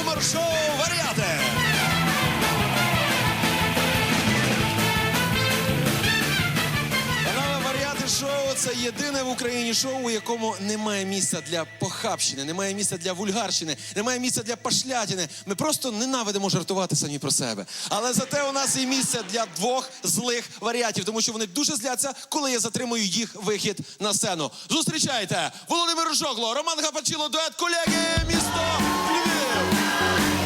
україномовне гумор-шоу Варіати! Єдине в Україні шоу, у якому немає місця для похабщини, немає місця для вульгарщини, немає місця для пашлятини. Ми просто ненавидимо жартувати самі про себе. Але зате у нас є місце для двох злих варіатів, тому що вони дуже зляться, коли я затримую їх вихід на сцену. Зустрічайте Володимир Жогло, Роман Гапачило, дует колеги, місто Львів.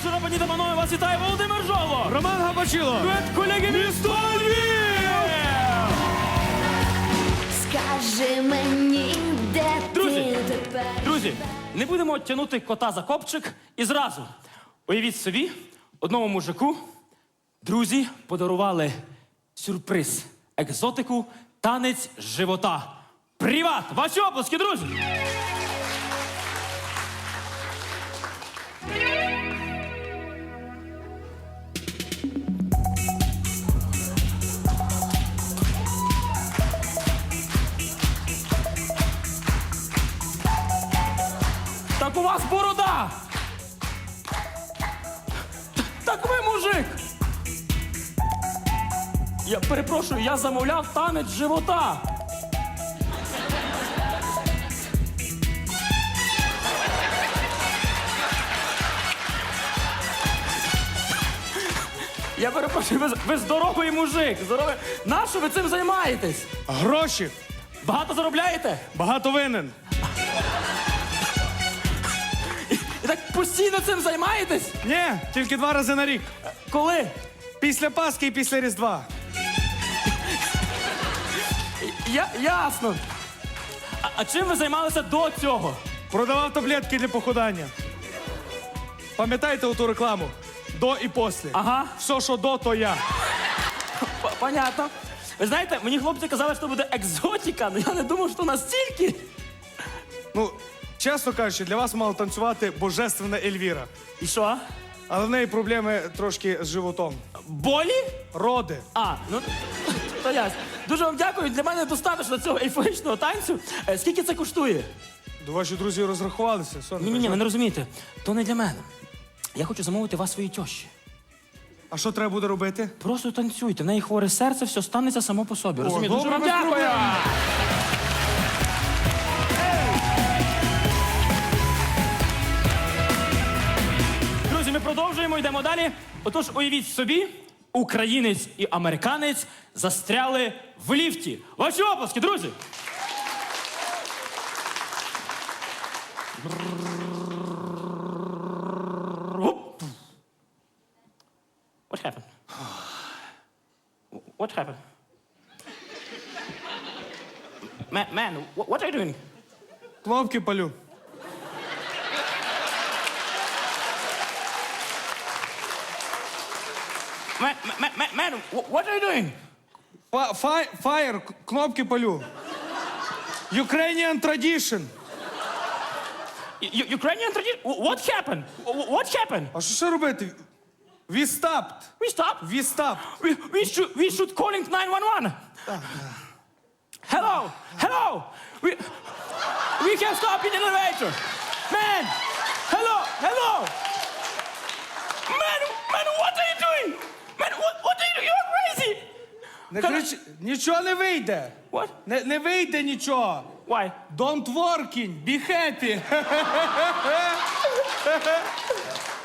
Вечора, пані та панове. Вас вітає Володимир Жогло. Роман Габачило. Дует колеги місто Львів. Скажи мені, де Друзі, ти тепер? Друзі, не будемо тягнути кота за копчик і зразу. Уявіть собі, одному мужику друзі подарували сюрприз, екзотику, танець живота. Приват! Ваші оплески, друзі! Я перепрошую, я замовляв танець живота. Я перепрошую, ви, ви здоровий мужик. Здоровий. Нащо ви цим займаєтесь? Гроші. Багато заробляєте? Багато винен. І так постійно цим займаєтесь? Ні, тільки два рази на рік. Коли? Після Пасхи і після Різдва. Я, ясно. А, а чим ви займалися до цього? Продавав таблетки для похудання. Пам'ятаєте оту рекламу? До і після. Ага. Все, що до, то я. П- Понятно. Ви знаєте, мені хлопці казали, що буде екзотика, але я не думав, що настільки. Ну, чесно кажучи, для вас мала танцювати божественна Ельвіра. І що? Але в неї проблеми трошки з животом. Болі? Роди. А, ну то ясно. Дуже вам дякую. Для мене достатньо цього ейфоричного танцю. Е, Скільки це коштує? До ваші друзі розрахувалися. Соня, Ні, ні, ні, ви не розумієте. То не для мене. Я хочу замовити вас своїй тьощі. А що треба буде робити? Просто танцюйте. В неї хворе серце, все станеться само по собі. Розумієте? Дуже добре, вам без дякую. проблем. Друзі, ми продовжуємо, йдемо далі. Отож, уявіть собі, українець і американець застряли в ліфті. Ваші оплески, друзі! What happened? What happened? Man, man, what, are you doing? Кнопки палю. Man, man, man, man, what are you doing? Фа- фай- Фаєр, к- кнопки палю. Ukrainian tradition. U- Ukrainian tradition? What happened? What happened? А що ще робити? We stopped. We stop. We stopped. We, we should we should calling 911. Hello, hello. We we can stop in elevator. Man, hello, hello. Не Та- крич... Нічого не вийде. What? Не, не вийде нічого. Why? Don't working, be happy.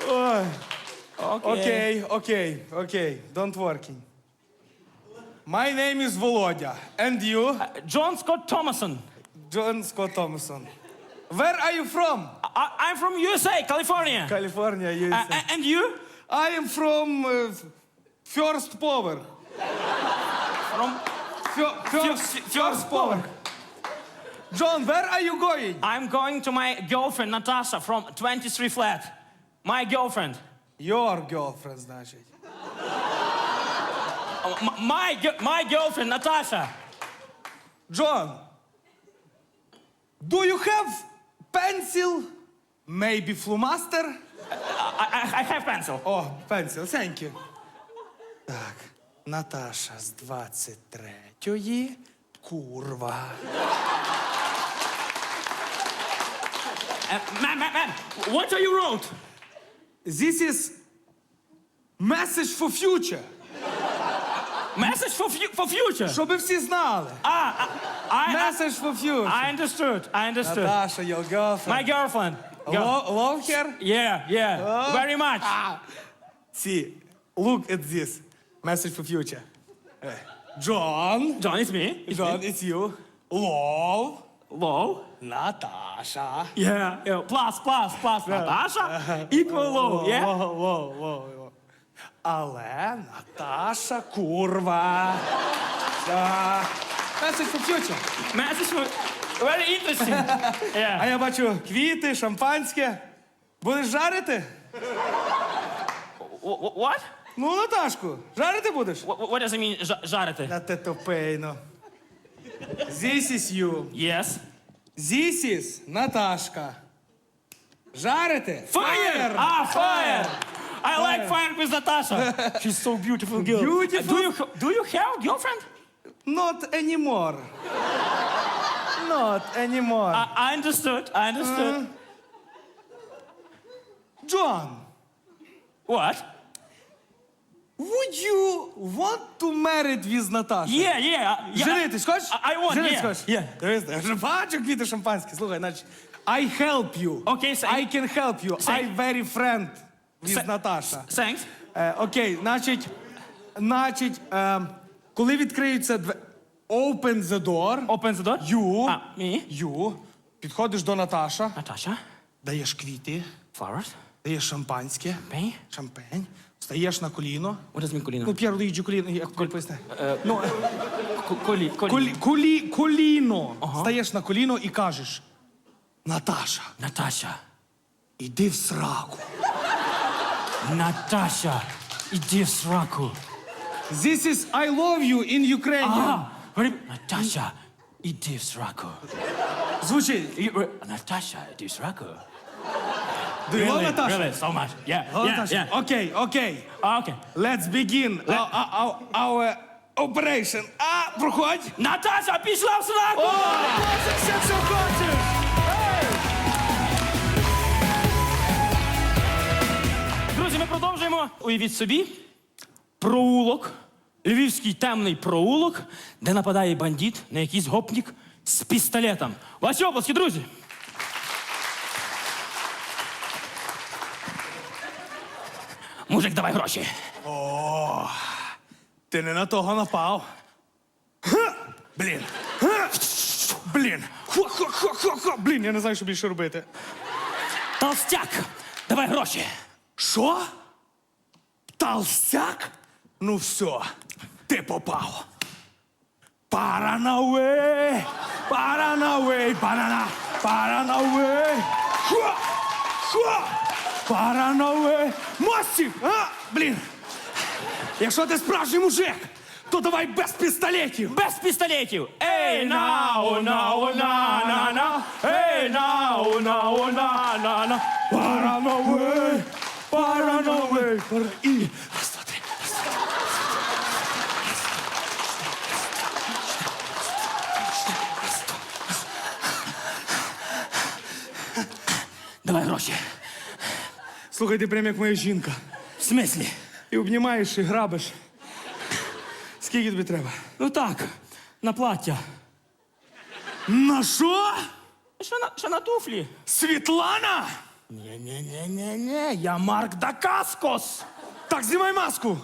Ой. Окей, окей, окей. Don't working. My name is Володя. And you? Uh, John Scott Thomason. John Scott Thomason. Where are you from? I, I'm from USA, California. California, Uh, USA. a- and you? I am from uh, First Power. From Fir- First, Fir- first Power. John, where are you going? I'm going to my girlfriend Natasha from 23 flat. My girlfriend. Your girlfriend, значить. M- My, gi- my girlfriend, Natasha. John, do you have pencil? Maybe flomastер? I, I, I have pencil. О, пенсіл, thank you. Так, Наташа з 23-ї. Курва. Uh, ma'am, ma'am, ma'am, what are you wrote? This is message for future. Message for, fu- for future. Щоб всі знали. Ah, I, I, Message for future. I understood. I understood. Наташа, your girlfriend. My girlfriend. Girl- Lo- love her? Yeah, yeah. Very much. See, look at this. Message for future. Eh, John. John, it's me. It's John, me. it's you. Love. Low. Наташа. Yeah, yeah. Plus, plus, plus. Natasha equal low. Yeah. Во, во, во, во. Але Наташа курва. Message for future. Message for... Very interesting. А Yeah. я бачу квіти, шампанське. Будеш жарити? Wh- wh- What? Ну, Наташку, жарити будеш? What, what does it mean, ja- жарити? На те топейно. This is you. Yes. This is Наташка. Жарити? Fire! Ah, fire! I like fire with Natasha. She's so beautiful girl. Beautiful. Do you do you have girlfriend? Not anymore. Not anymore. I, I understood. I understood. John, What? Would you want to marry with Наташу? Yeah, yeah. yeah. Женитись хочеш? I, I want. Женитись yeah. хочеш? Yeah. Дивись, я вже бачу квіти шампанське. Слухай, значить, I help you. Okay, say- I can help you. Say- I very friend with Say- Наташа. Thanks. Е, окей, значить, значить, ем, коли відкриються двері, open the door, Open the door. you, Ah, me. you, підходиш до Наташа, Natasha. даєш квіти, Flowers. даєш шампанське, Me. шампень, стаєш на коліно. It mean, Ну, П'єр Луїджі коліно, як коль поясни. Ну, Коли, коли. колі, колі, коліно. Стаєш на коліно і кажеш, Наташа, Наташа. іди в сраку. Наташа. Іди в сраку. This is I love you in Ukrainian. А, говори, Наташа. Іди в сраку. Звучить. Е, Наташа, іди в сраку. Do you love Наташа? Really, so much. Yeah, Love yeah, Наташа? yeah. Окей, окей. Okay. Let's begin our, our, our operation. А, проходь. Наташа пішла в сраку! Хочеш. Друзі, ми продовжуємо. Уявіть собі, проулок, львівський темний проулок, де нападає бандит на якийсь гопнік з пістолетом. Ваші обласки, друзі! Мужик, давай гроші. О, Ти не на того напав. Ха! Блін. Ха! Блін. Хо-хо-хо-хо-хо. Блін, я не знаю, що більше робити. Толстяк, давай гроші. Що? Толстяк? Ну все, ти попав. Паранауей! Паранауей! Парана! Паранауей! Хо! Хо! Паранауей! Мостик! А? Блін! Якщо ти справжній мужик, то давай без пістолетів! Без пістолетів. Ей, нау, нау, на, на, на. Ей, нау, нау, на, на, на. Паранауей! Паранауей! Пара- І... Раз, два, три. Давай гроші. Слухай, ти прям як моя жінка. В смислі? І обнімаєш, і грабиш. Скільки тобі треба? Ну так, на плаття. На що? Що на, що на туфлі? Світлана? Ні-ні-ні-ні-ні, я Марк Дакаскос. Так, знімай маску.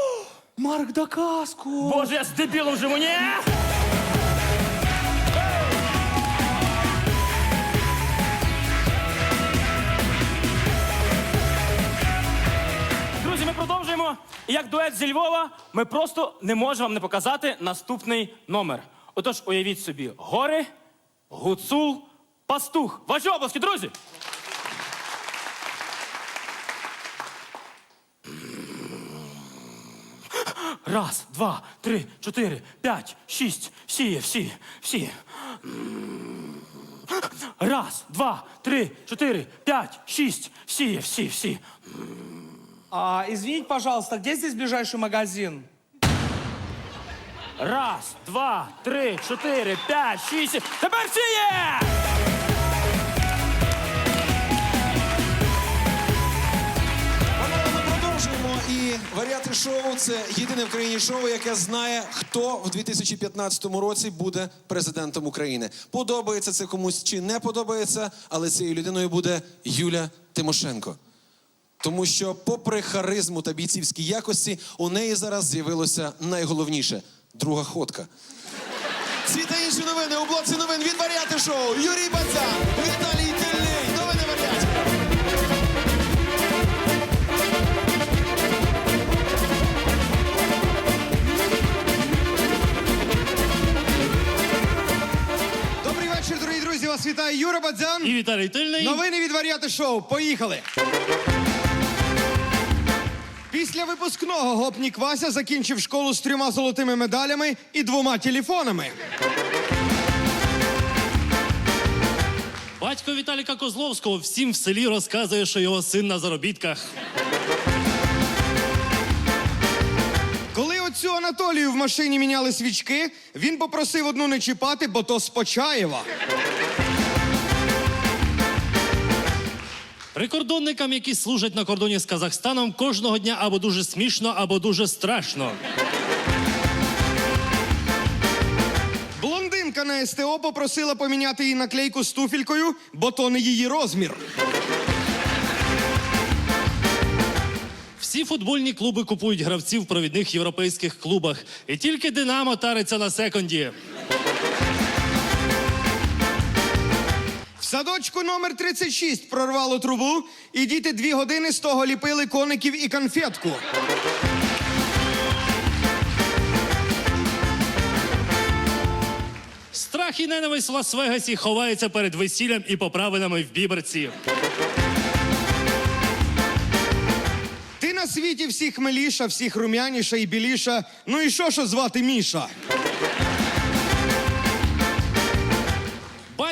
Марк Дакаску. Боже, я з дебілом живу, ні? Продовжуємо. І як дует зі Львова, ми просто не можемо вам не показати наступний номер. Отож, уявіть собі, гори, гуцул, пастух. Ваші обласки, друзі! Раз, два, три, чотири, п'ять, шість, всі, всі, всі. Раз, два, три, чотири, п'ять, шість, всі, всі, всі. А, извините, пожалуйста, где здесь ближайший магазин? Раз, два, три, чотири, п'ять, шість. сім. Тепер всі є! Панове, ми продовжуємо. І варіати шоу це єдине в країні шоу, яке знає, хто в 2015 році буде президентом України. Подобається це комусь чи не подобається, але цією людиною буде Юля Тимошенко. Тому що, попри харизму та бійцівські якості, у неї зараз з'явилося найголовніше друга ходка. Ці та інші новини у блоці новин від варіати шоу. Юрій Бадзан, Віталій Тельний. Новини варіатів. Добрий вечір, дорогі друзі. Вас вітає Юра Бадзян. І Віталій Тильний. Новини від Варіати Шоу. Поїхали. Після випускного гопнік Вася закінчив школу з трьома золотими медалями і двома телефонами. Батько Віталіка Козловського всім в селі розказує, що його син на заробітках. Коли оцю Анатолію в машині міняли свічки, він попросив одну не чіпати, бо то з Почаєва. Прикордонникам, які служать на кордоні з Казахстаном, кожного дня або дуже смішно, або дуже страшно. Блондинка на СТО попросила поміняти їй наклейку з туфелькою, бо то не її розмір. Всі футбольні клуби купують гравців в провідних європейських клубах. І тільки Динамо тариться на секунді. Садочку номер 36 прорвало трубу, і діти дві години з того ліпили коників і конфетку. Страх і ненависть в Лас-Вегасі ховається перед весіллям і поправинами в Біберці. Ти на світі всіх миліша, всіх рум'яніша і біліша. Ну і що, що звати Міша?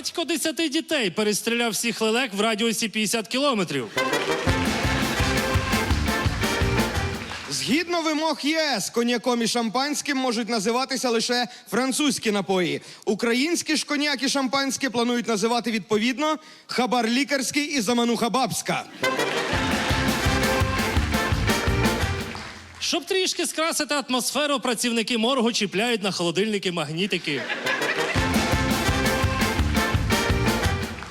Батько десяти дітей перестріляв всіх лелек в радіусі 50 кілометрів. Згідно вимог ЄС, коньяком і шампанським можуть називатися лише французькі напої. Українські ж коньяк і шампанське планують називати відповідно хабар лікарський і замануха бабська. Щоб трішки скрасити атмосферу, працівники моргу чіпляють на холодильники магнітики.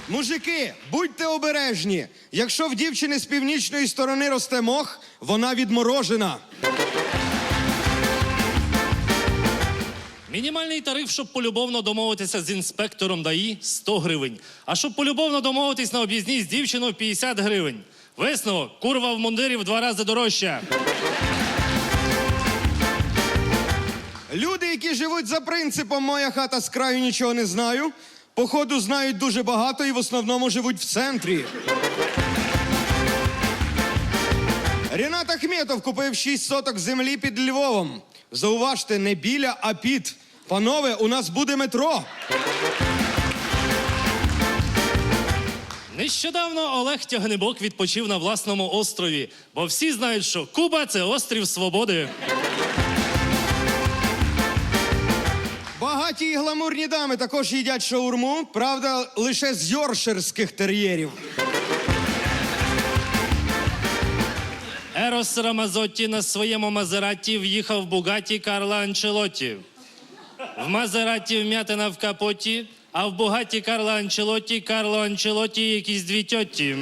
Мужики, будьте обережні. Якщо в дівчини з північної сторони росте мох, вона відморожена. Мінімальний тариф, щоб полюбовно домовитися з інспектором ДАІ 100 гривень. А щоб полюбовно домовитись на об'їзній з дівчиною 50 гривень. Висновок, курва в мундирі в два рази дорожча. Люди, які живуть за принципом моя хата з краю нічого не знаю, походу знають дуже багато і в основному живуть в центрі. Ренат Ахметов купив 6 соток землі під Львовом. Зауважте, не біля, а під. Панове, у нас буде метро. Нещодавно Олег Тягнебок відпочив на власному острові, бо всі знають, що Куба це острів свободи. Багаті і гламурні дами також їдять шаурму, правда, лише з йорширських тер'єрів. Ерос Рамазотті на своєму Мазераті в'їхав в Бугаті Карла Анчелотті. В Мазераті вм'ятина в капоті, а в Бугаті Карла Анчелотті Карло Анчелотті якісь дві тьотті.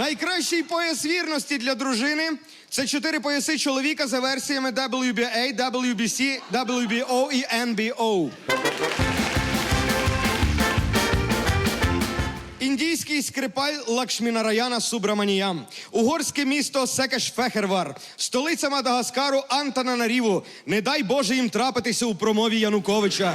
Найкращий пояс вірності для дружини це чотири пояси чоловіка за версіями WBA, WBC, WBO і NBO. Індійський скрипаль Лакшмінараяна Субраманіям, угорське місто Секеш-Фехервар, столиця Мадагаскару Антананаріву. Не дай Боже їм трапитися у промові Януковича.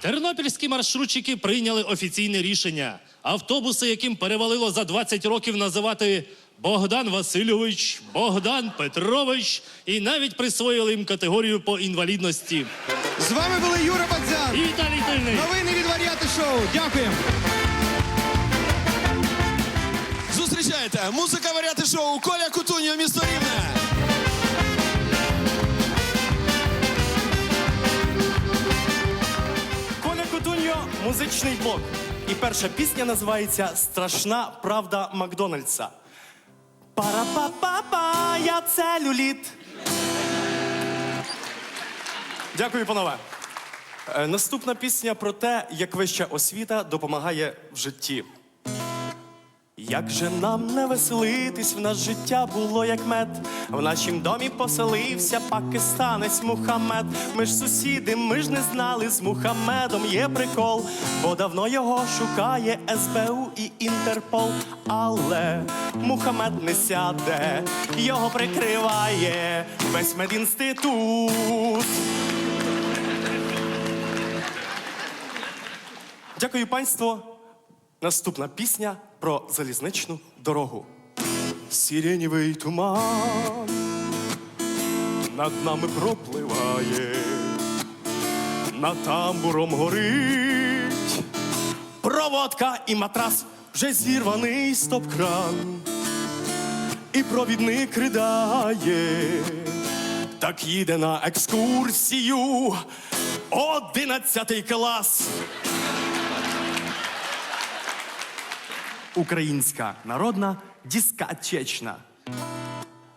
Тернопільські маршрутчики прийняли офіційне рішення. Автобуси, яким перевалило за 20 років називати Богдан Васильович, Богдан Петрович, і навіть присвоїли їм категорію по інвалідності. З вами були Юра І Бадзян. Віталій Тильний. Новини від Варіати Шоу. Дякуємо. Зустрічайте! Музика варіати шоу Коля Кутуньо, місто Рівне. Музичний блок. І перша пісня називається Страшна правда Макдональдса. Пара-па-па-па, я целюліт. Дякую, панове. Е, Наступна пісня про те, як вища освіта допомагає в житті. Як же нам не веселитись, в нас життя було як мед. В нашім домі поселився пакистанець Мухаммед. Ми ж сусіди, ми ж не знали, з Мухаммедом є прикол, бо давно його шукає СБУ і Інтерпол. Але Мухаммед не сяде, його прикриває весь медінститут. Дякую, панство. Наступна пісня про залізничну дорогу. Сиренєвий туман над нами пропливає, над тамбуром горить. Проводка і матрас вже зірваний стоп-кран, і провідник ридає, так їде на екскурсію одинадцятий клас. Українська народна дискотечна.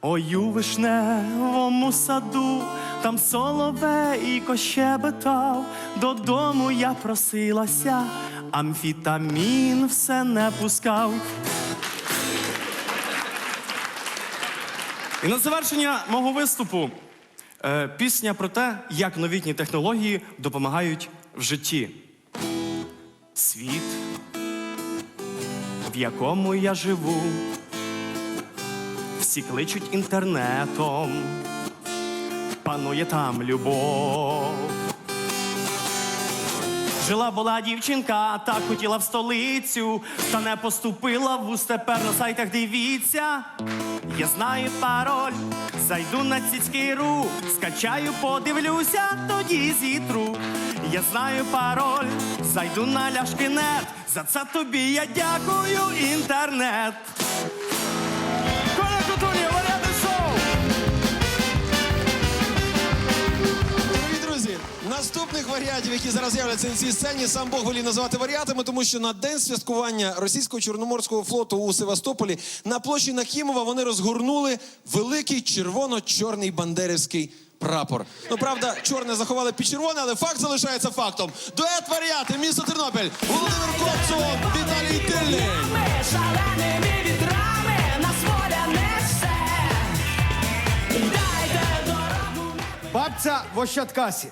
Ой, вишневому саду, там соловейко щебетав, додому я просилася, амфітамін все не пускав. І на завершення мого виступу е, пісня про те, як новітні технології допомагають в житті. Світ в якому я живу, всі кличуть інтернетом, панує там любов. Жила була дівчинка, так хотіла в столицю, та не поступила вуз, тепер на сайтах дивіться. Я знаю пароль, зайду на цицький.ру, скачаю, подивлюся, тоді зітру. Я знаю пароль, зайду на ляшкінет, за це тобі я дякую, інтернет. Коля друзі, наступних варіатів, які зараз з'являться на цій сцені, сам Бог волів назвати варіатами, тому що на день святкування російського чорноморського флоту у Севастополі на площі Нахімова вони розгорнули великий червоно-чорний бандерівський прапор. Ну правда, чорне заховали під червоне, але факт залишається фактом. Дует варіати, місто Тернопіль, Володимир Копцов, Віталій Тильний. Ми шаленими вітрами нас воля несе. Дайте дорогу. Бабця в Ощадкасі.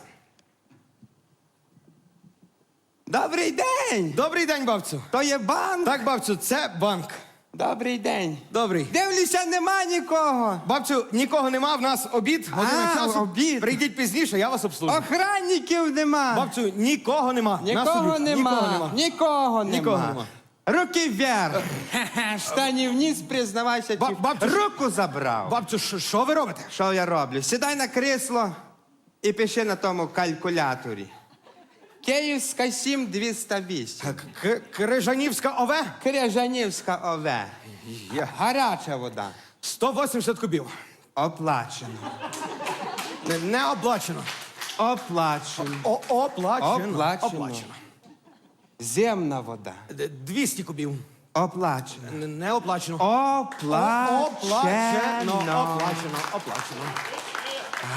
Добрий день! Добрий день, бабцю. То є банк? Так, бабцю, це банк. Добрий день. Добрий. Дивлюся, нема нікого. Бабцю, нікого нема, в нас обід, година А, часу. обід. Прийдіть пізніше, я вас обслужу. Охранників нема. Бабцю, нікого нема. Нас нікого обід. нема. Нікого нема. Нікого нема. Нікого нема. Руки вверх. Штані вниз, признавайся. Ба- чи- бабцю, Руку забрав. Бабцю, що- що ви робите? Що я роблю? Сідай на крісло і пиши на тому калькуляторі. Київська 7 208. К- Крижанівська ОВ? Кряжанівська ОВ. Гаряча вода. 180 кубів. Оплачено. Не, не оплачено. Оплачено. О, оплачено. Оплачено. Земна вода. Д- 200 кубів. Оплачено. Не оплачено. Оплачено. Оплачено. Оплачено. Оплачено.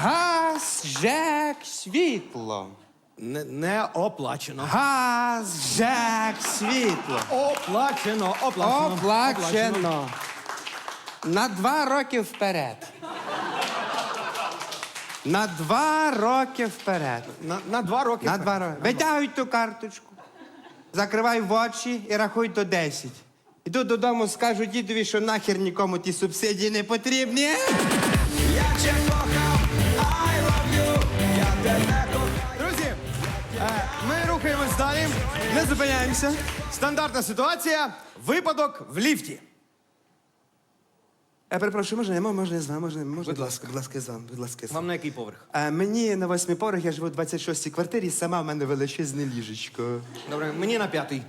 Газ, ЖЕК, світло. Не, не оплачено. Газ, ЖЕК, світло. Оплачено. Оплачено. Оплачено. На два роки вперед. На два роки вперед. На, на два роки. На два роки. Витягуй ту карточку, закривай в очі і рахуй до 10. Іду додому, скажу дідові, що нахер нікому ті субсидії не потрібні. Друзі, е, Не зупиняємося. Стандартна ситуація. Випадок в ліфті. Я перепрошую, можна, я можна я з вами, можна, можна, будь ласка, будь ласка, я з вами, будь ласка, я з вами. Вам на який поверх? А, мені на восьмий поверх, я живу в 26-й квартирі, сама в мене величезне ліжечко. Добре, мені на п'ятий.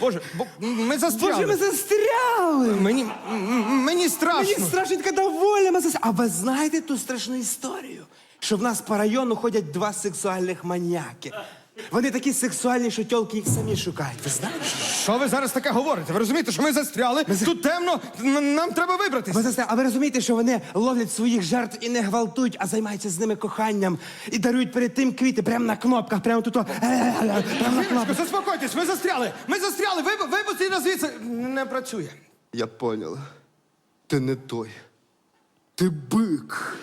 Боже, бо ми застряли. Боже, ми застряли! Мені, м- м- мені страшно. Мені страшно така доволя, ми застряли. А ви знаєте ту страшну історію? Що в нас по району ходять два сексуальних маніяки. Вони такі сексуальні, що тьолки їх самі шукають. Ви знаєте? Що ви зараз таке говорите? Ви розумієте, що ми застряли? Тут темно, н- нам треба вибратись. Ви застряли. А ви розумієте, що вони ловлять своїх жертв і не гвалтують, а займаються з ними коханням і дарують перед тим квіти прямо на кнопках, прямо тут. о, е-е-е, Прямо на Жіночко, кнопках. заспокойтесь, ми застряли. Ми застряли. Ви, випустіть нас звідси. Не працює. Я поняла. Ти не той. Ти бик.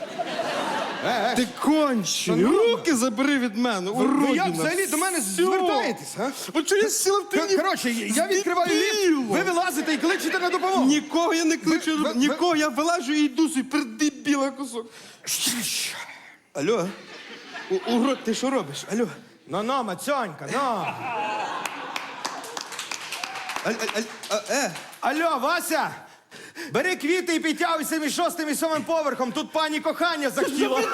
Ти кончений. Руки забери від мене. Ви уродина. як взагалі до мене звертаєтесь? А? От я сіла в Кор- Коротше, я відкриваю ліфт, ви вилазите і кличете на допомогу. Нікого я не кличу, Ви- ви- нікого, я вилажу і йду собі, перди біла кусок. Алло? У- Урод, ти що робиш? Алло? Ну, ну, мацьонька, ну. Аль, аль, аль, а, е, Алло, Вася, бери квіти і підтягуйся між шостим і сьомим поверхом. Тут пані кохання захотіла. Я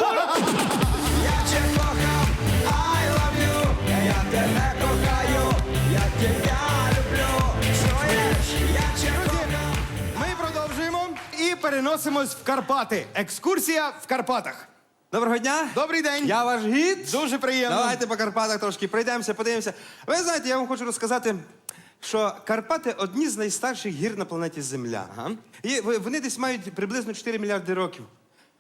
тебе кохав, I love you Я тебе кохаю, я тебя люблю Чуєш? Я тебе кохав Ми продовжуємо і переносимось в Карпати. Екскурсія в Карпатах. Доброго дня. Добрий день. Я ваш гід. Дуже приємно. Давайте по Карпатах трошки пройдемося, подивимося. Ви знаєте, я вам хочу розказати, що Карпати одні з найстарших гір на планеті Земля. І вони десь мають приблизно 4 мільярди років.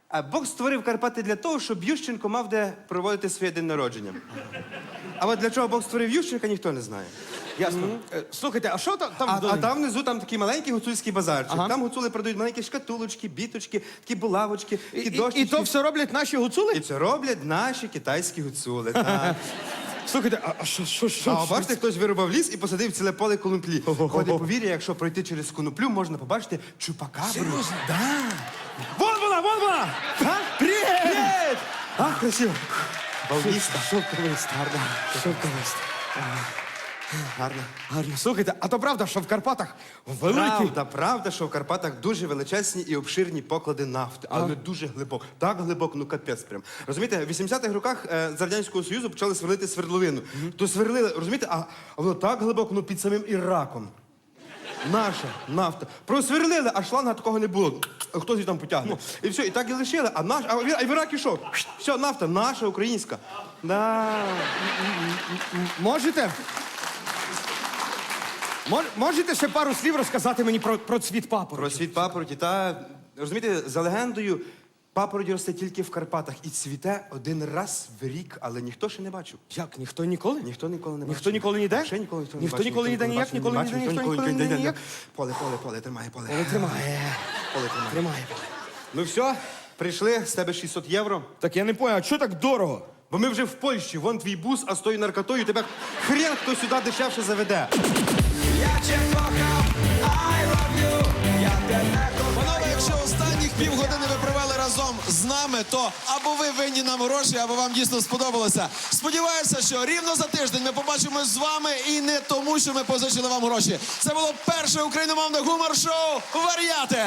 А Бог створив Карпати для того, щоб Ющенко мав де проводити своє день народження. А от для чого Бог створив Ющенка, ніхто не знає. Ясно. Е, Слухайте, а що там, там А, а там внизу там такий маленький гуцульський базарчик. Ага. Там гуцули продають маленькі шкатулочки, біточки, такі булавочки, І, такі і, дощечки. і то все роблять наші І гуцули? це роблять наші китайські гуцули. так. Слухайте, а, а що, що, що? А бачите, хтось вирубав ліс і посадив ціле поле конуплі. Ходить повір'я, якщо пройти через коноплю, можна побачити чупакабру. Да. Вон вона, вон вона! Привіт! Привіт! А, красиво. Шовковий Шовковиста. Гарно. Шовковиста. Гарно. Гарно. Слухайте, а то правда, що в Карпатах великий... Правда, правда, що в Карпатах дуже величезні і обширні поклади нафти, але дуже глибоко. Так глибоко, ну капець прям. Розумієте, в 80-х роках е, з Радянського Союзу почали сверлити свердловину. То сверлили, розумієте, а, воно так глибоко, ну під самим Іраком. Наша нафта. Просверлили, а шланга такого не було. Хтось її там потягне. І все, і так і лишили. А наш, а в а в Іракі що? Все, нафта, наша, українська. Да. Можете? Мож- Можете ще пару слів розказати мені про, про цвіт папороть? Про світ папороті. Та розумієте, за легендою, папороть росте тільки в Карпатах і цвіте один раз в рік, але ніхто ще не бачив. Як, ніхто ніколи? Ніхто ніколи не бачив. Ніхто ніколи ніде? Ще ніколи ніхто не Ніхто бачив, ніколи ніде ніяк, бачив, ніколи бачив, ніде, ніхто ніколи ніде ніяк? Поле, поле, поле, тримай, поле. Поле тримає. Поле тримай. Тримає. Ну все, прийшли, з тебе 600 євро. Так я не понял, а чого так дорого? Бо ми вже в Польщі, вон твій бус, а з тою наркотою тебе хрен хто сюди дешевше заведе. Панове, якщо останніх півгодини ви провели разом з нами, то або ви винні нам гроші, або вам дійсно сподобалося. Сподіваюся, що рівно за тиждень ми побачимось з вами і не тому, що ми позичили вам гроші. Це було перше україномовне гумор-шоу Вар'яти.